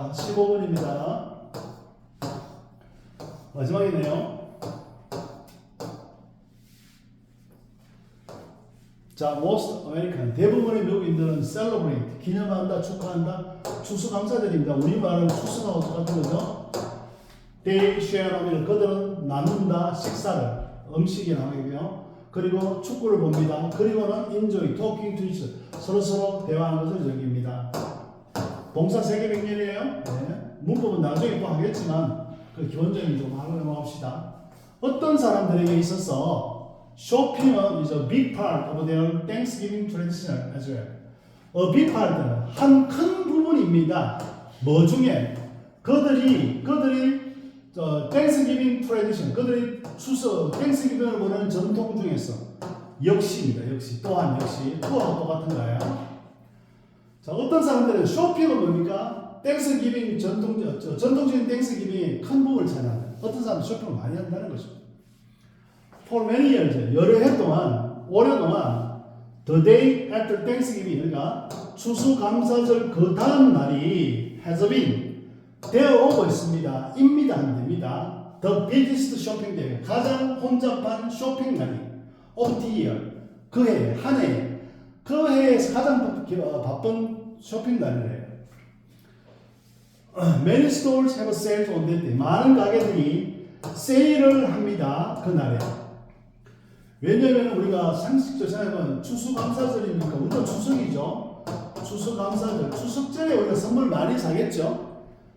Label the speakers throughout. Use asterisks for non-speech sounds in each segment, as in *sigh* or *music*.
Speaker 1: 자, 15번입니다. 마지막이네요. 자, most American 대부분의 미국인들은 celebrate 기념한다, 축하한다, 추수 감사절입니다. 우리 말은 추수하고 똑같은 거죠. They share meal. 그들은 나눈다, 식사를 음식이 나오고요. 그리고 축구를 봅니다. 그리고는 enjoy talking to each. 서로 서로 대화하는 것을 즐깁니다. 동사 세개 명령이에요. 네. 문법은 나중에 또 하겠지만 그 기본적인 좀 하고 넘어갑시다. 어떤 사람들에게 있어서 쇼핑은 is a big part of their Thanksgiving tradition as well. A big part는 한큰 부분입니다. 뭐 중에 그들이 그들이 저 Thanksgiving tradition 그들이 추석 Thanksgiving을 보는 전통 중에서 역시입니다. 역시 또한 역시 그와 똑같은 거예요. 자, 어떤 사람들은 쇼핑은 뭡니까? 땡스 기빙 전통 저, 전통적인 땡스 기빙의 큰 부분을 차지한다. 어떤 사람은 쇼핑을 많이 한다는 거죠. For many 여러 해 동안 오랫동안 the day after Thanksgiving 그러니까 추수감사절 그 다음 날이 has been 되어 오고 있습니다. 입니다 안 됩니다. The biggest shopping day 가장 혼잡한 쇼핑 날이 of the year 그 해 한 해. 그 해에서 가장 바쁜 쇼핑 날이래요. *clears throat* Many stores have sales on that day. 많은 가게들이 세일을 합니다. 그날에. 왜냐면 우리가 상식적으로 생각하면 추수감사절이니까 우리가 추석이죠. 추수감사절. 추석절에 우리가 선물 많이 사겠죠.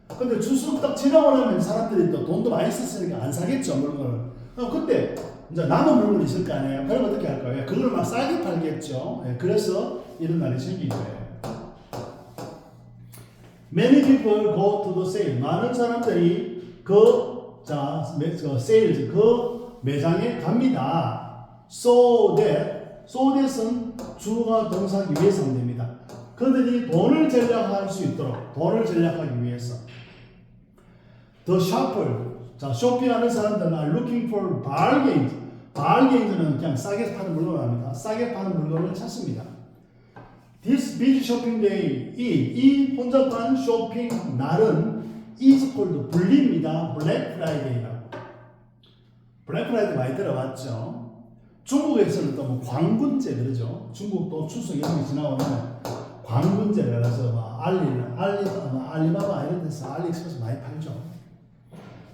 Speaker 1: 근데 추석 딱 지나고 나면 사람들이 또 돈도 많이 썼으니까 안 사겠죠, 물건을. 그럼 그때 이제 남은 물건이 있을 거 아니에요. 그럼 어떻게 할 거예요? 그걸 막 싸게 팔겠죠. 예, 그래서 이런 날이 생긴 거예요. Many people go to the sale. 많은 사람들이 그, 자, 매, 그 sales, 그 매장에 갑니다. So that, so that은 주가 동사 위해서 됩니다. 그들이 돈을 절약할 수 있도록, 돈을 절약하기 위해서. The shopper, 자, 쇼핑하는 사람들은 are looking for bargains. bargains는 그냥 싸게 파는 물건을 합니다. 싸게 파는 물건을 찾습니다. This big shopping day, 이, 이 혼잡한 쇼핑 날은 is called 불립니다. Black Friday라고. Black Friday 많이 들어봤죠? 중국에서는 또 뭐 광군제 그러죠. 중국도 추석 연휴 지나오면 광군제 그래서 막 알리, 알리, 뭐 알리바바 이런 데서 알리익스프레스 많이 팔죠.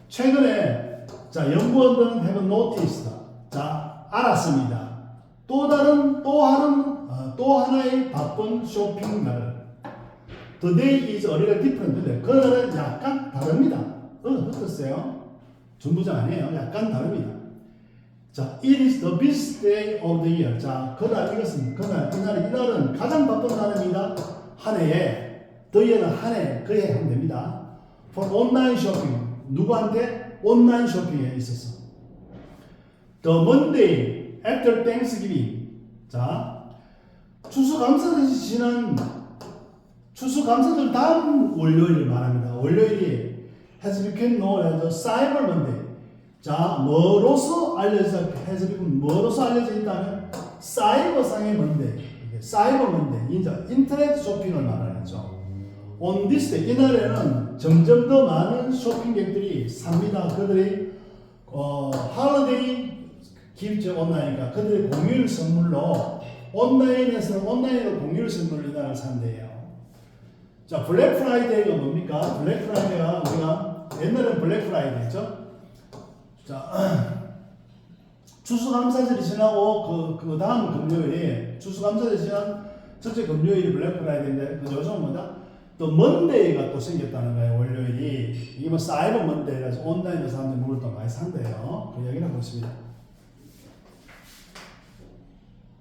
Speaker 1: 최근에 자 연구원들은 have noticed 자 알았습니다. 또 다른 또 하는 어, 또 하나의 바쁜 쇼핑 날. The day is a little different. 그날은 약간 다릅니다. 어, 어떻어요? 전부장 아니에요. 약간 다릅니다. 자, it is the busiest day of the year. 자, 그날 이것은 그날 이날 이날은 가장 바쁜 날입니다. 한 해에 the year는 한 해, 그 해 하면 됩니다. For online shopping 누구한테 온라인 쇼핑에 있어서 The Monday after Thanksgiving. 자, 추수감사절이 지난 추수감사절 다음 월요일을 말합니다. 월요일이 has become known as Cyber Monday. 자, 뭐로서 알려져 has become 뭐로서 알려져 있다면 사이버상의 먼데, 사이버 먼데, 이제 인터넷 쇼핑을 말하죠. On this day, 이날에는 점점 더 많은 쇼핑객들이 삽니다. 그들이 어, holiday 기프트 온라인이니까 그들의 공휴일 선물로 온라인에서 온라인으로 공휴일 선물을 이날 산대요. 자, 블랙 프라이데이가 뭡니까? 블랙 프라이데이가 우리가 옛날엔 블랙 프라이데이죠. 자, *clears throat* 추수감사절이 지나고 그, 그 다음 금요일이 추수감사절이 지난 첫째 금요일이 블랙 프라이데이인데 그 요즘은 뭐다? 또 먼데이가 또 생겼다는 거예요. 월요일이 이게 뭐 사이버 먼데이라서 온라인에서 사람들이 물을 또 많이 산대요. 그 얘기를 하고 있습니다.